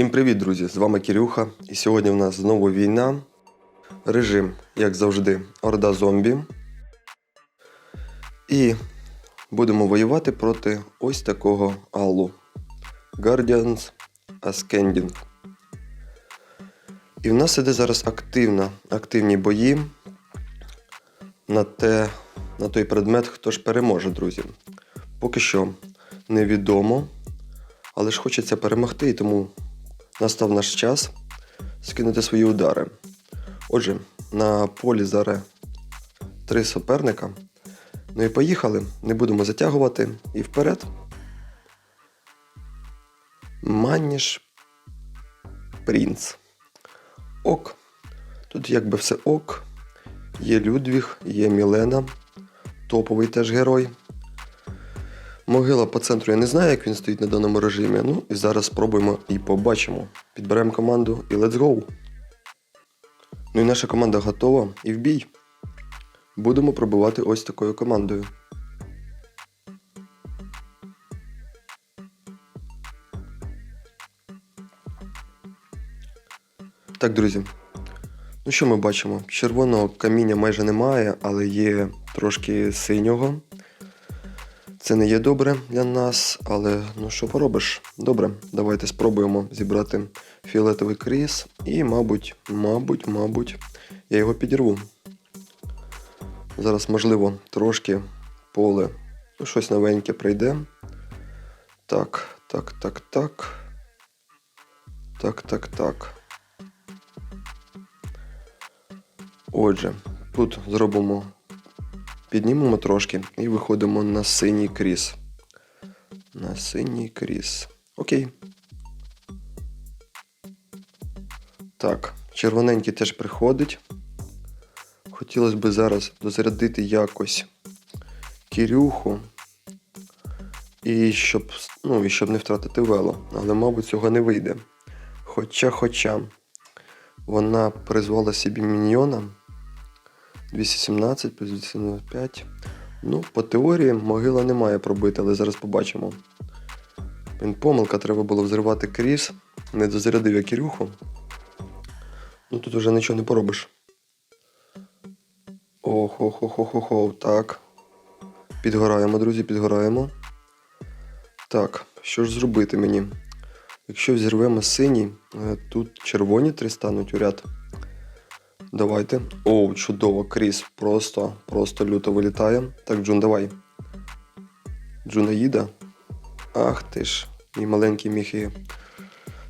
Всім привіт, друзі! З вами Кирюха. І сьогодні в нас знову війна. Режим, як завжди, Орда зомбі. І будемо воювати проти ось такого Аллу. Guardians Ascending. І в нас іде зараз активна, активні бої на, те, на той предмет, хто ж переможе, друзі. Поки що невідомо, але ж хочеться перемогти, і тому настав наш час скинути свої удари. Отже, на полі зараз три суперника. Ну і поїхали, не будемо затягувати і вперед. Маніш Принц. Ок. Тут якби все ок. Є Людвіг, є Мілена, топовий теж герой. Могила по центру я не знаю, як він стоїть на даному режимі. Ну і зараз спробуємо і побачимо. Підберемо команду і let's go. Ну і наша команда готова і в бій. Будемо пробивати ось такою командою. Так, друзі. Ну що ми бачимо? Червоного каміння майже немає, але є трошки синього. Це не є добре для нас, але ну що поробиш? Добре, давайте спробуємо зібрати фіолетовий кріс і, мабуть, мабуть, мабуть, я його підірву. Зараз, можливо, трошки поле, ну, щось новеньке прийде. Так, так, так, так. Так, так, так. Отже, тут зробимо Піднімемо трошки і виходимо на синій кріс. На синій кріс. Окей. Так, червоненький теж приходить. Хотілося б зараз дозарядити якось Кірюху. І щоб, ну, і щоб не втратити вело. Але, мабуть, цього не вийде. Хоча, хоча вона призвала собі міньйона. 217 плюс 275. Ну, по теорії могила не має пробити, але зараз побачимо. Він помилка, треба було взривати кріс. Не дозарядив я Кірюху. Ну тут вже нічого не поробиш. ох ох ох ох ох ох так. Підгораємо, друзі, підгораємо. Так, що ж зробити мені? Якщо взірвемо синій, е, тут червоні три стануть у ряд. Давайте. Оу, чудово, Кріс. Просто, просто люто вилітає. Так, Джун, давай. Джуна їде. Ах ти ж, мій маленький міг і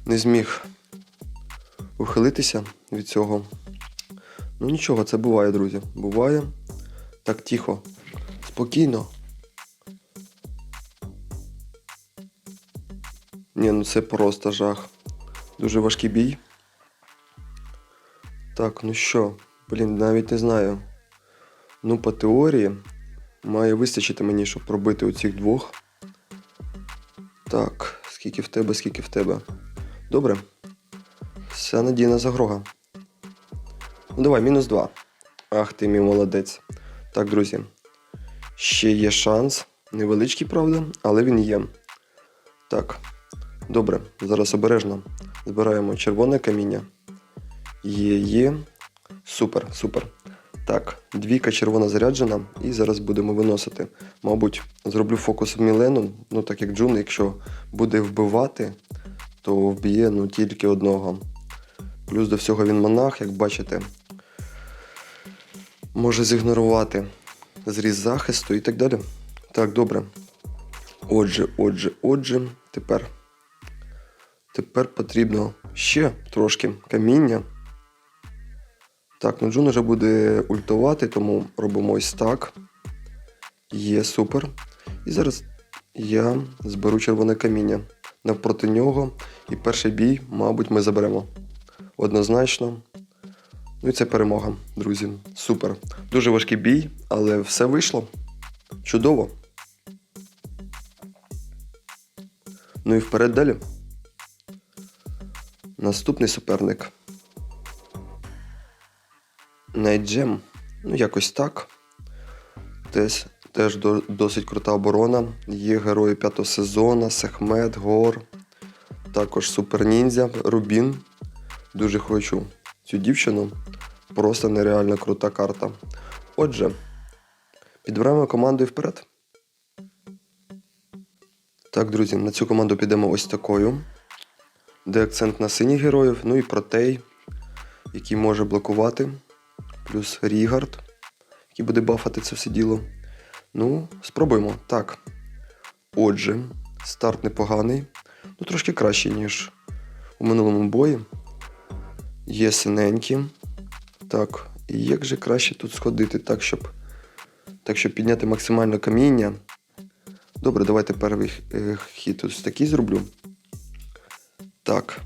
не зміг ухилитися від цього. Ну нічого, це буває, друзі. Буває. Так, тихо. Спокійно. Ні, ну це просто жах. Дуже важкий бій. Так, ну що, блін, навіть не знаю. Ну, по теорії має вистачити мені, щоб пробити оцих двох. Так, скільки в тебе, скільки в тебе. Добре. Вся надійна загрога. Ну давай, мінус два. Ах ти мій молодець. Так, друзі. Ще є шанс. Невеличкий, правда, але він є. Так. Добре, зараз обережно. Збираємо червоне каміння. Є, є. Супер, супер. Так, двійка червона заряджена, і зараз будемо виносити. Мабуть, зроблю фокус в Мілену, ну так як Джун, якщо буде вбивати, то вб'є ну, тільки одного. Плюс до всього він монах, як бачите, може зігнорувати зріз захисту і так далі. Так, добре. Отже, отже, отже, тепер. Тепер потрібно ще трошки каміння. Так, ну Джун вже буде ультувати, тому робимо ось так. Є супер. І зараз я зберу червоне каміння навпроти нього. І перший бій, мабуть, ми заберемо. Однозначно. Ну і це перемога, друзі. Супер. Дуже важкий бій, але все вийшло. Чудово. Ну і вперед далі. Наступний суперник. Найджем. Ну, якось так. Теж, теж до, досить крута оборона. Є герої п'ятого сезону, Сехмет, Гор. Також Супер Ніндзя, Рубін. Дуже хочу цю дівчину. Просто нереально крута карта. Отже, підбираємо команду і вперед. Так, друзі, на цю команду підемо ось такою. Де акцент на синіх героїв, ну і протей, який може блокувати. Плюс Рігард, який буде бафати це все діло. Ну, спробуємо. Так. Отже, старт непоганий. Ну, трошки кращий, ніж у минулому бої. Є синенькі. Так, і як же краще тут сходити, так, щоб, так, щоб підняти максимально каміння. Добре, давайте перший е, хід ось такий зроблю. Так.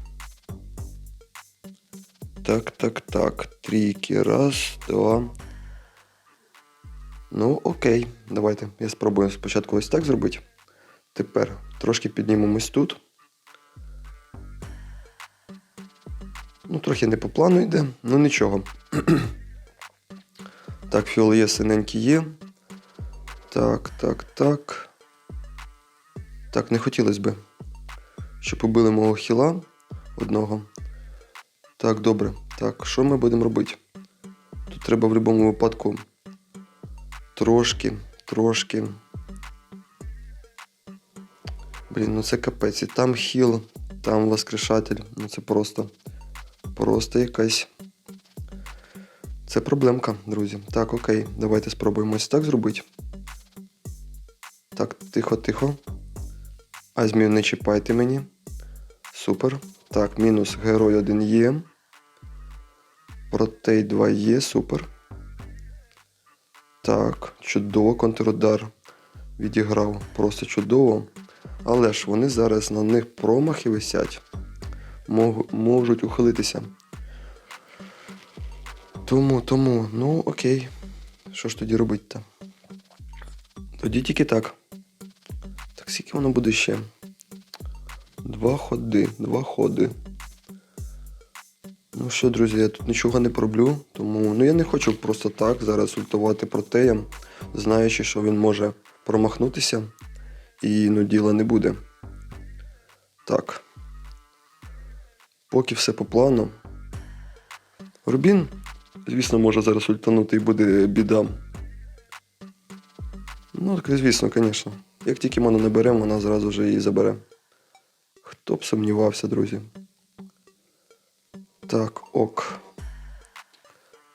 Так, так, так. Трійки. Раз, два. Ну, окей. Давайте. Я спробую спочатку ось так зробити. Тепер трошки піднімемось тут. Ну, трохи не по плану йде, ну нічого. так, фіол є, синенький є. Так, так, так. Так, не хотілося би, щоб убили мого хіла одного. Так, добре. Так, що ми будемо робити? Тут треба в будь-якому випадку трошки, трошки. Блін, ну це капець. І там хіл, там воскрешатель. Ну це просто. Просто якась. Це проблемка, друзі. Так, окей, давайте спробуємо ось так зробити. Так, тихо, тихо. Азмію не чіпайте мені. Супер. Так, мінус герой 1 є. Протей 2 є, супер. Так, чудово, контрудар відіграв. Просто чудово. Але ж вони зараз на них промахи висять. Можуть ухилитися. Тому, тому, ну окей. Що ж тоді робити-то? Тоді тільки так. Так, скільки воно буде ще? Два ходи, два ходи. Ну що, друзі, я тут нічого не пороблю, тому ну я не хочу просто так зараз ультувати протеєм, знаючи, що він може промахнутися і ну діла не буде. Так. Поки все по плану. Рубін, звісно, може зараз ультанути і буде біда. Ну, так, звісно, звісно. Як тільки ману наберемо, вона зразу вже її забере. Хто б сумнівався, друзі. Так, ок.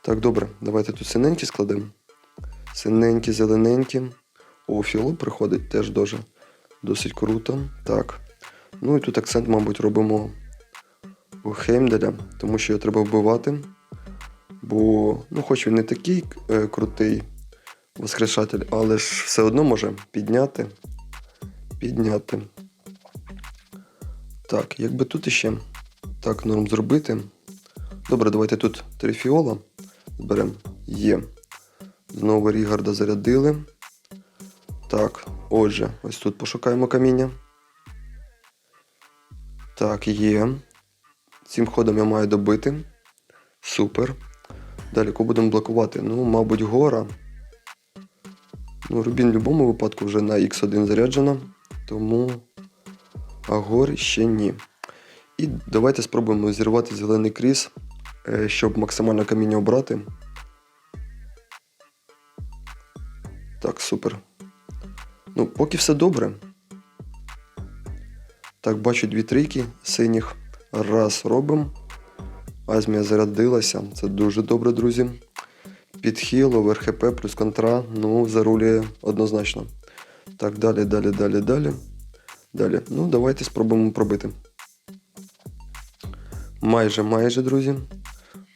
Так, добре, давайте тут синенькі складемо. Синенькі, зелененькі. О, фіоло приходить теж дуже. Досить круто. Так. Ну і тут акцент, мабуть, робимо у Хеймделя, тому що його треба вбивати. Бо, ну, хоч він не такий е, крутий воскрешатель, але ж все одно може підняти. Підняти. Так, якби тут іще так норм зробити. Добре, давайте тут три фіола зберемо. Є. Знову Рігарда зарядили. Так, отже, ось тут пошукаємо каміння. Так, є. Цим ходом я маю добити. Супер. Далі кого будемо блокувати? Ну, мабуть, гора. Ну, Рубін в будь-якому випадку вже на Х1 заряджено. Тому. А гори ще ні. І давайте спробуємо зірвати зелений кріс, щоб максимально каміння обрати. Так, супер. Ну, поки все добре. Так, бачу дві трійки синіх. Раз робимо. Азмія зарядилася. Це дуже добре, друзі. Підхил, овер плюс контра. Ну, зарулює однозначно. Так, далі, далі, далі, далі. Далі. Ну, давайте спробуємо пробити. Майже, майже, друзі.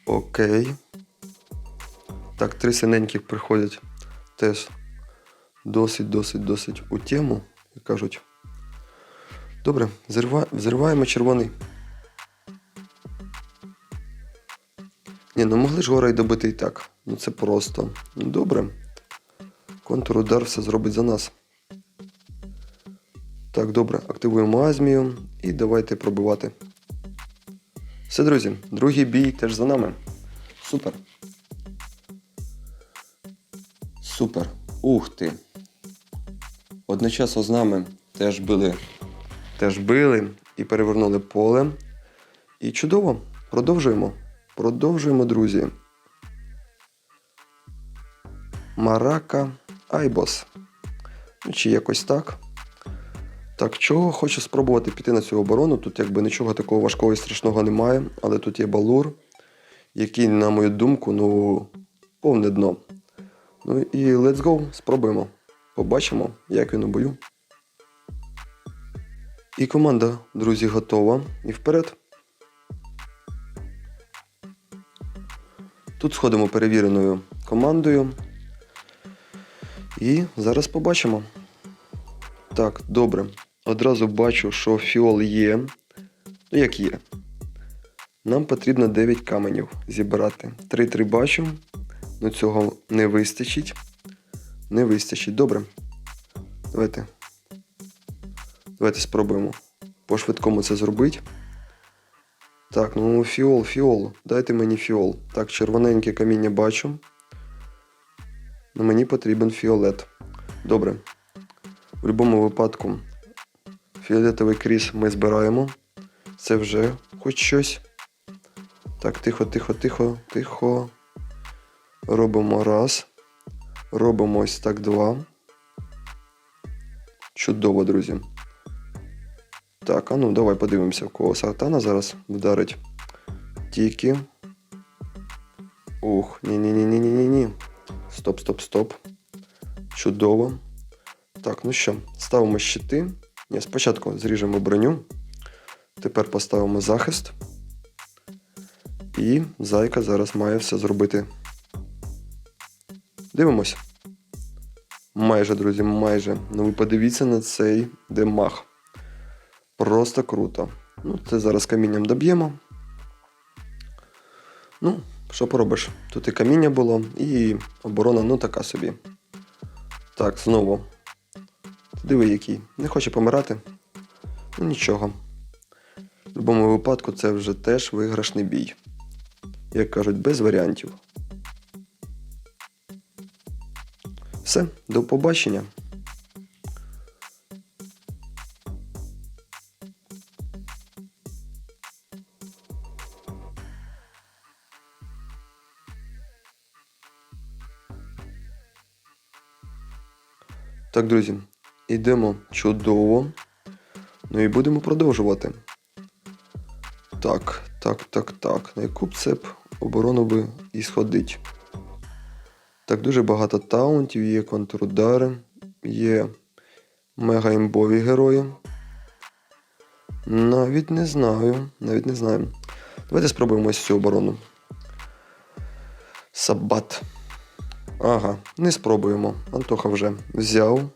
Окей. Так, три синеньких приходять. Теж досить, досить, досить у тему, як кажуть. Добре, взрива... взриваємо червоний. Ні, ну могли ж гора й добити і так. Ну це просто. Ну, добре. Контрудар все зробить за нас. Так, добре, активуємо азмію і давайте пробивати. Все, друзі, другий бій теж за нами. Супер. Супер. Ух ти. Одночасно з нами теж били. Теж били. і перевернули поле. І чудово. Продовжуємо. Продовжуємо, друзі. Марака Айбос. Ну, чи якось так. Так, чого хочу спробувати піти на цю оборону. Тут якби нічого такого важкого і страшного немає, але тут є балур, який, на мою думку, ну, повне дно. Ну і let's go, спробуємо. Побачимо, як він у бою. І команда, друзі, готова. І вперед. Тут сходимо перевіреною командою. І зараз побачимо. Так, добре. Одразу бачу, що фіол є. Ну, як є. Нам потрібно 9 каменів зібрати. 3-3 бачу. Ну цього не вистачить. Не вистачить. Добре. Давайте. Давайте спробуємо по швидкому це зробити. Так, ну фіол, фіол. Дайте мені фіол. Так, червоненьке каміння бачу. Ну, мені потрібен фіолет. Добре. В будь-якому випадку фіолетовий кріс ми збираємо. Це вже хоч щось. Так, тихо, тихо, тихо, тихо. Робимо раз. Робимо ось так два. Чудово, друзі. Так, а ну давай подивимося, в кого сартана зараз вдарить. Тільки. Ух, ні-ні-ні-ні-ні-ні. Стоп, стоп, стоп. Чудово. Так, ну що, ставимо щити. Ні, спочатку зріжемо броню. Тепер поставимо захист. І зайка зараз має все зробити. Дивимось. Майже, друзі, майже. Ну ви подивіться на цей демах. Просто круто. Ну, це зараз камінням доб'ємо. Ну, що поробиш? Тут і каміння було, і оборона, ну така собі. Так, знову. Диви, який. Не хоче помирати. Ну нічого. В будь-якому випадку це вже теж виграшний бій. Як кажуть, без варіантів. Все, до побачення. Так, друзі, йдемо чудово. Ну і будемо продовжувати. Так, так, так, так. На яку б це б оборону би і сходить. Так, дуже багато таунтів, є контрудари, є мега-імбові герої. Навіть не знаю, навіть не знаю. Давайте спробуємо ось цю оборону. Сабат. Ага, не спробуємо. Антоха вже взяв.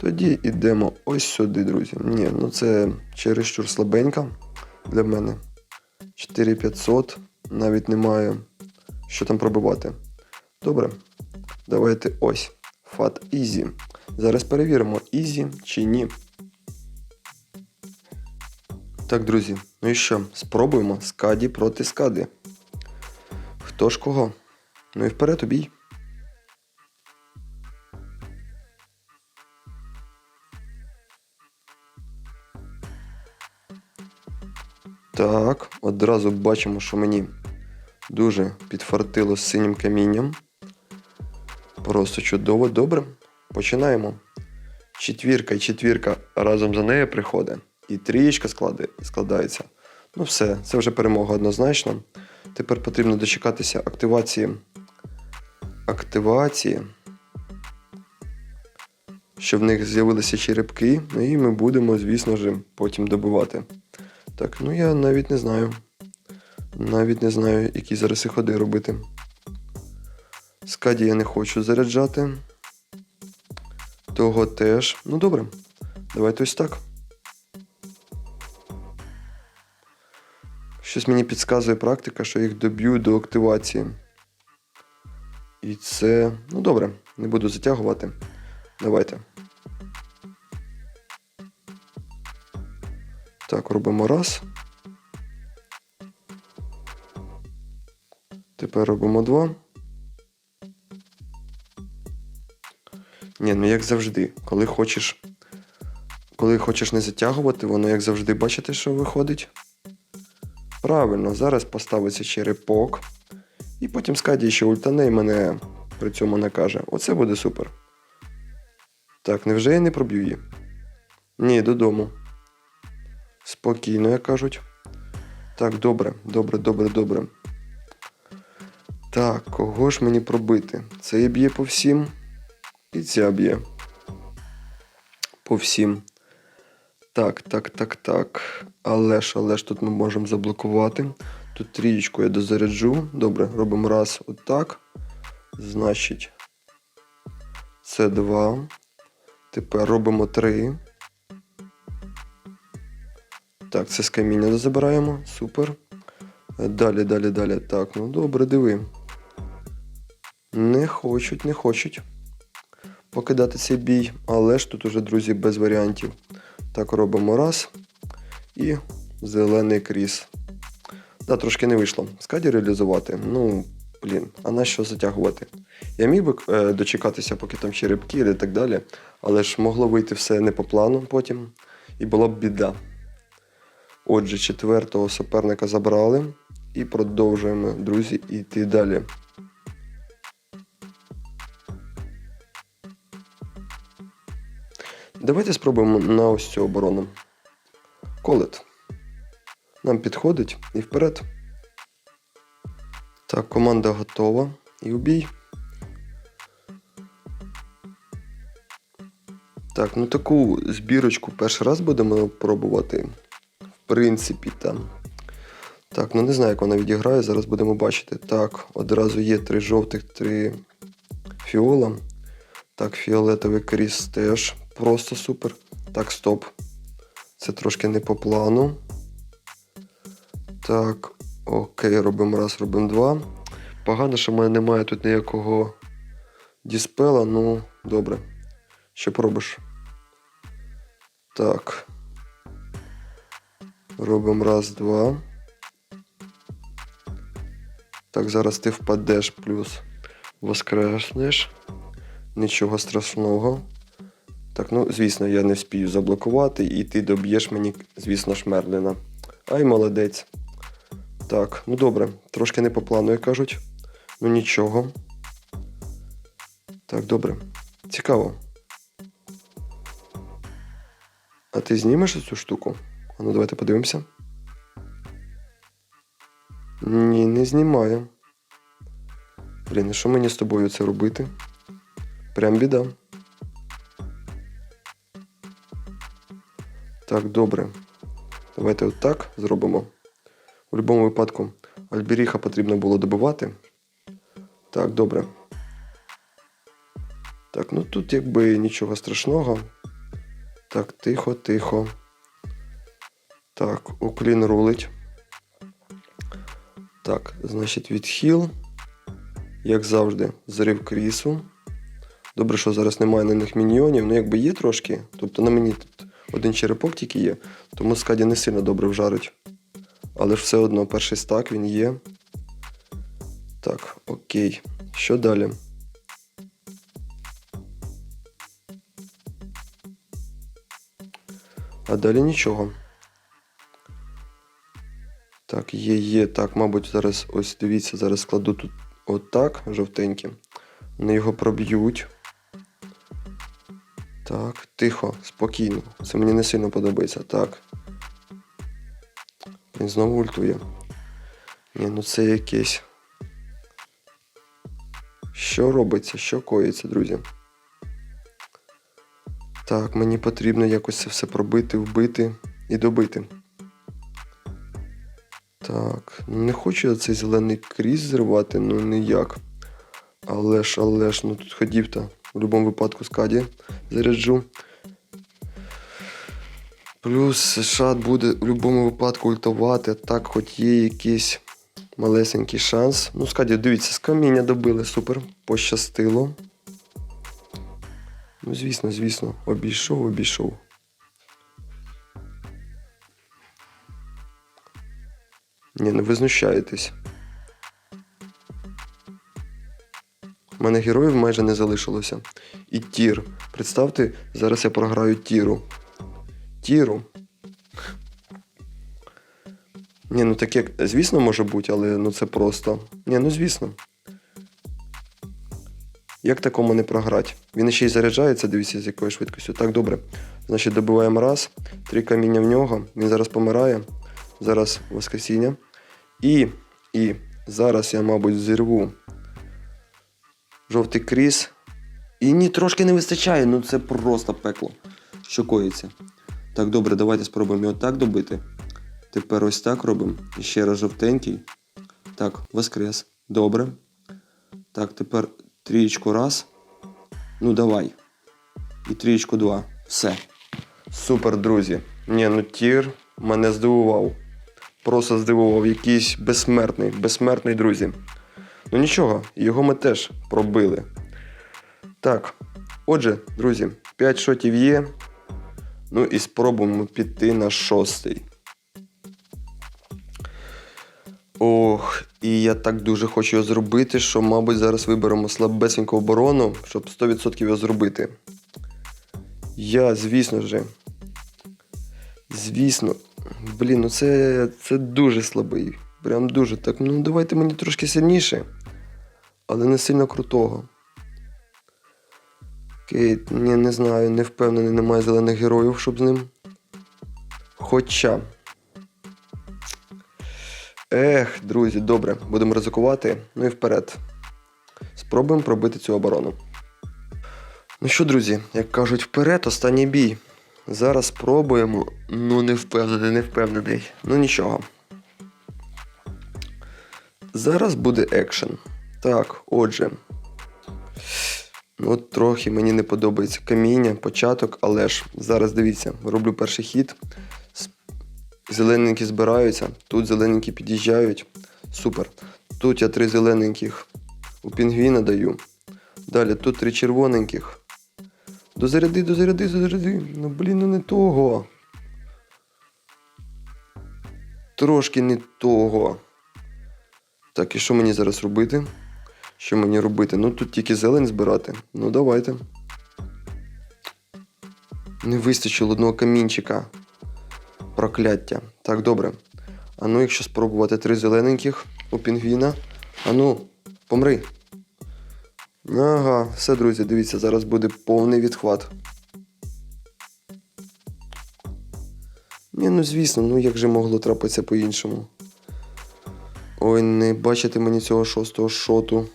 Тоді йдемо ось сюди, друзі. Ні, ну це чересчур слабенька для мене. 4500. Навіть немає що там пробивати. Добре. Давайте ось. Фат Easy. Зараз перевіримо, Easy чи ні. Так, друзі, ну і що? Спробуємо скаді проти скади. Хто ж кого? Ну і вперед у одразу бачимо, що мені дуже підфартило з синім камінням. Просто чудово, добре. Починаємо. Четвірка і четвірка разом за нею приходить. І трієчка складається. Ну все, це вже перемога однозначно. Тепер потрібно дочекатися активації. Активації. Щоб в них з'явилися черепки. Ну і ми будемо, звісно ж, потім добивати. Так, ну я навіть не знаю. Навіть не знаю, які зараз і ходи робити. Скаді я не хочу заряджати. Того теж. Ну добре. Давайте ось так. Щось мені підказує практика, що їх доб'ю до активації. І це. Ну добре, не буду затягувати. Давайте. Так, робимо раз. Тепер робимо два. Ні, ну як завжди, коли хочеш Коли хочеш не затягувати, воно, як завжди, бачите, що виходить. Правильно, зараз поставиться черепок. І потім Скаді ще ультане і мене при цьому накаже. Оце буде супер. Так, невже я не проб'ю її? Ні, додому. Спокійно, як кажуть. Так, добре, добре, добре, добре. Так, кого ж мені пробити? Це б'є по всім. І ця б'є. По всім. Так, так, так, так. Але ж, але ж тут ми можемо заблокувати. Тут трієчку я дозаряджу. Добре, робимо раз отак. Значить, це 2. Тепер робимо 3. Так, це з каміння дозабираємо. Супер. Далі, далі, далі. Так, ну добре, диви. Не хочуть, не хочуть покидати цей бій, але ж тут уже, друзі, без варіантів. Так, робимо раз. І зелений кріс. Да, трошки не вийшло. Скаді реалізувати. Ну, блін, а на що затягувати? Я міг би е, дочекатися, поки там черепки і так далі, але ж могло вийти все не по плану потім, і була б біда. Отже, четвертого суперника забрали і продовжуємо, друзі, йти далі. Давайте спробуємо на ось цю оборону. Колет. Нам підходить і вперед. Так, команда готова. І у бій. Так, ну таку збірочку перший раз будемо пробувати. В принципі, там. Так, ну не знаю, як вона відіграє, зараз будемо бачити. Так, одразу є три жовтих, три фіола. Так, фіолетовий кріс теж просто супер. Так, стоп. Це трошки не по плану. Так, окей, робимо раз, робимо два. Погано, що в мене немає тут ніякого діспела, ну, добре. Що пробиш? Так. Робимо раз, два. Так, зараз ти впадеш плюс воскреснеш. Нічого страшного. Так, ну, звісно, я не вспію заблокувати, і ти доб'єш мені, звісно ж, Мерліна. Ай, молодець. Так, ну добре, трошки не по плану, як кажуть. Ну нічого. Так, добре. Цікаво. А ти знімеш цю штуку? А ну давайте подивимося. Ні, не знімаю. Блін, і що мені з тобою це робити? Прям біда. Так, добре. Давайте отак зробимо. У будь-якому випадку Альберіха потрібно було добивати. Так, добре. Так, ну тут якби нічого страшного. Так, тихо, тихо. Так, уклін рулить. Так, значить, відхил. Як завжди, зрив крісу. Добре, що зараз немає на них міньйонів, ну якби є трошки. Тобто на мені тут один черепок тільки є, тому скаді не сильно добре вжарить. Але ж все одно перший стак він є. Так, окей. Що далі? А далі нічого. Так, є, є. Так, мабуть, зараз ось дивіться, зараз складу тут отак, жовтенькі. Вони його проб'ють. Так, тихо, спокійно. Це мені не сильно подобається. Так. Він знову ультує. Ні, ну це якесь. Що робиться? Що коїться, друзі? Так, мені потрібно якось це все пробити, вбити і добити. Так, ну не хочу я цей зелений кріс зривати, ну ніяк. Але ж, але ж, ну тут ходів то в будь-якому випадку скаді заряджу. Плюс шат буде в будь-якому випадку ультувати, так хоч є якийсь малесенький шанс. Ну, скаді, дивіться, з каміння добили, супер, пощастило. Ну, звісно, звісно, обійшов, обійшов. Ні, ну ви знущаєтесь. У мене героїв майже не залишилося. І тір. Представте, зараз я програю тіру. тіру. Ні, ну таке, звісно, може бути, але ну це просто. Ні, ну звісно. Як такому не програти? Він ще й заряджається, дивіться, з якою швидкістю. Так, добре. Значить, добиваємо раз, три каміння в нього. Він зараз помирає. Зараз воскресіння. І, і зараз я, мабуть, зірву жовтий кріс. І ні, трошки не вистачає, ну це просто пекло. Що коїться. Так, добре, давайте спробуємо його так добити. Тепер ось так робимо. І ще раз жовтенький. Так, воскрес. Добре. Так, тепер трієчку раз. Ну, давай. І трієчку два. Все. Супер, друзі. Ні, ну тір мене здивував. Просто здивував. Якийсь безсмертний, безсмертний, друзі. Ну нічого, його ми теж пробили. Так, отже, друзі, 5 шотів є. Ну і спробуємо піти на шостий. Ох, і я так дуже хочу його зробити, що, мабуть, зараз виберемо слабесеньку оборону, щоб 100% його зробити. Я, звісно же. Звісно. Блін, ну це, це дуже слабий. Прям дуже так. Ну давайте мені трошки сильніше, але не сильно крутого. Окей, ні, не знаю, не впевнений, немає зелених героїв, щоб з ним. Хоча. Ех, друзі, добре, будемо ризикувати. Ну і вперед. Спробуємо пробити цю оборону. Ну що, друзі, як кажуть, вперед, останній бій. Зараз спробуємо. Ну, не впевнений, не впевнений. Ну нічого. Зараз буде екшен. Так, отже. Ну, трохи мені не подобається каміння, початок, але ж зараз дивіться, роблю перший хід. Зелененькі збираються, тут зелененькі під'їжджають. Супер. Тут я три зелененьких у пінгвіна даю. Далі тут три червоненьких. Дозаряди, дозаряди, дозаряди. Ну блін, ну не того. Трошки не того. Так, і що мені зараз робити? Що мені робити? Ну тут тільки зелень збирати. Ну давайте. Не вистачило одного камінчика. Прокляття. Так, добре. А ну, якщо спробувати три зелененьких у пінгвіна. А ну, помри. Ага, все, друзі, дивіться, зараз буде повний відхват. Ні, ну звісно, ну як же могло трапитися по-іншому. Ой, не бачите мені цього шостого шоту.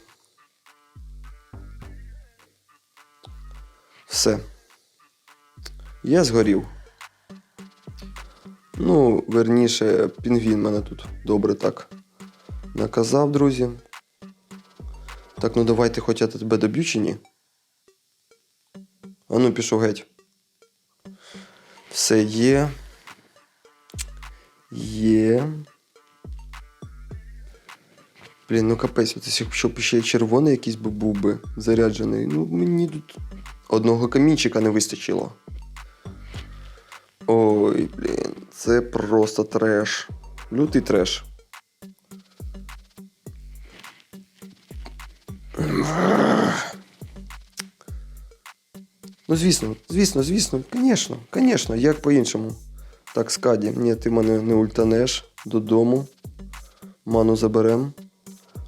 Все. Я згорів. Ну, верніше, пінгвін мене тут добре так наказав, друзі. Так, ну давайте хоч я тебе доб'ю чи ні? А ну, пішов геть. Все є. Є. Блін, ну капець, от якщо ще червоний якийсь би був би заряджений. Ну, мені тут одного камінчика не вистачило. Ой, блін, це просто треш. Лютий треш. Ну, звісно, звісно, звісно, звісно, звісно, як по-іншому. Так, Скаді, ні, ти мене не ультанеш додому. Ману заберем.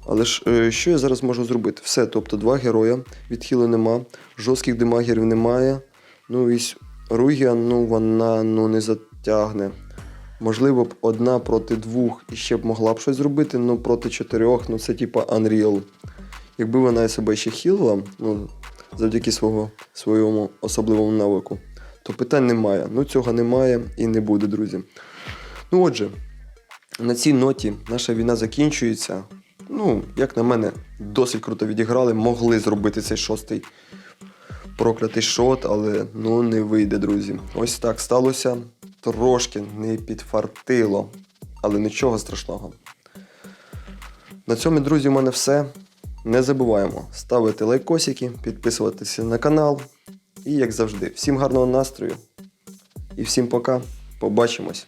Але ж е, що я зараз можу зробити? Все, тобто два героя, відхилу нема, жорстких демагерів немає. Ну і Ругія, ну вона ну, не затягне. Можливо б одна проти двох і ще б могла б щось зробити, ну проти чотирьох, ну це типа Unreal. Якби вона себе ще хілила, ну, завдяки свого, своєму особливому навику, то питань немає. Ну цього немає і не буде, друзі. Ну отже, на цій ноті наша війна закінчується. Ну, як на мене, досить круто відіграли, могли зробити цей шостий проклятий шот, але ну не вийде, друзі. Ось так сталося. Трошки не підфартило, але нічого страшного. На цьому, друзі, у мене все. Не забуваємо ставити лайкосики, підписуватися на канал. І, як завжди, всім гарного настрою. І всім пока. Побачимось.